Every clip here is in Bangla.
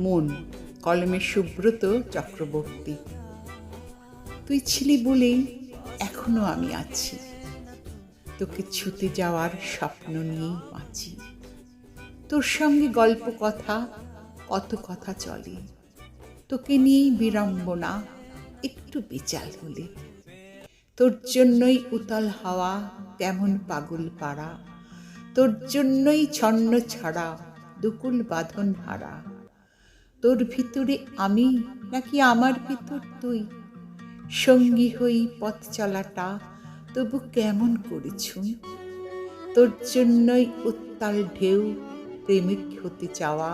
মন, কলমে সুব্রত চক্রবর্তী। তুই ছিলি বলেই এখনও আমি আছি। তোকে ছুতে যাওয়ার স্বপ্ন নিয়েই বাঁচি। তোর সঙ্গে গল্প কথা, কত কথা চলে। তোকে নিয়েই বিড়ম্বনা, একটু বেচাল হলে। তোর জন্যই উতল হাওয়া তেমন পাগল পাড়া। তোর জন্যই ছন্ন ছাড়া, দুকুল বাঁধন হারা। তোর ভিতরে আমি নাকি আমার ভিতর তুই? সঙ্গী হই পথ চলাটা, তবু কেমন করেছুন তোর জন্যই উত্তাল ঢেউ, প্রেমিক হতে চাওয়া,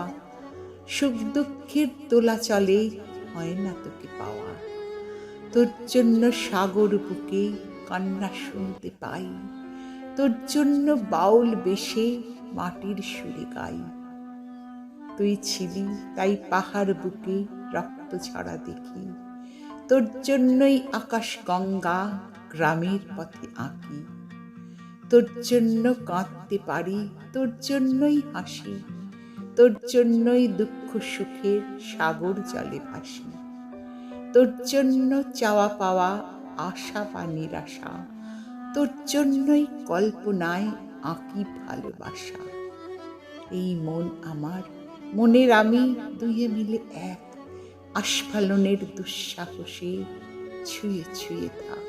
সুখ দুঃখের দোলা চলে, হয় না তোকে পাওয়া। তোর জন্য সাগর বুকে কান্না শুনতে পাই, তোর জন্য বাউল বেশে মাটির সুরে গাই। তুই ছিলি, তাই পাহাড় বুকে রক্ত ছড়া দেখি। তোর জন্যই আকাশ গঙ্গা গ্রামের পথে আঁকি। তোর জন্য কাঁদতে পারি, তোর জন্যই হাসি। তোর জন্যই দুঃখ সুখের সাগর জলে ভাসি। তোর জন্য চাওয়া পাওয়া আশা বা নিরাশা। তোর জন্যই কল্পনায় আঁকি ভালোবাসা। এই মন আমার মনের আমি দুইয়ে মিলে এক আস্ফালনের দুঃসাহসে ছুঁয়ে ছুঁয়ে থাক।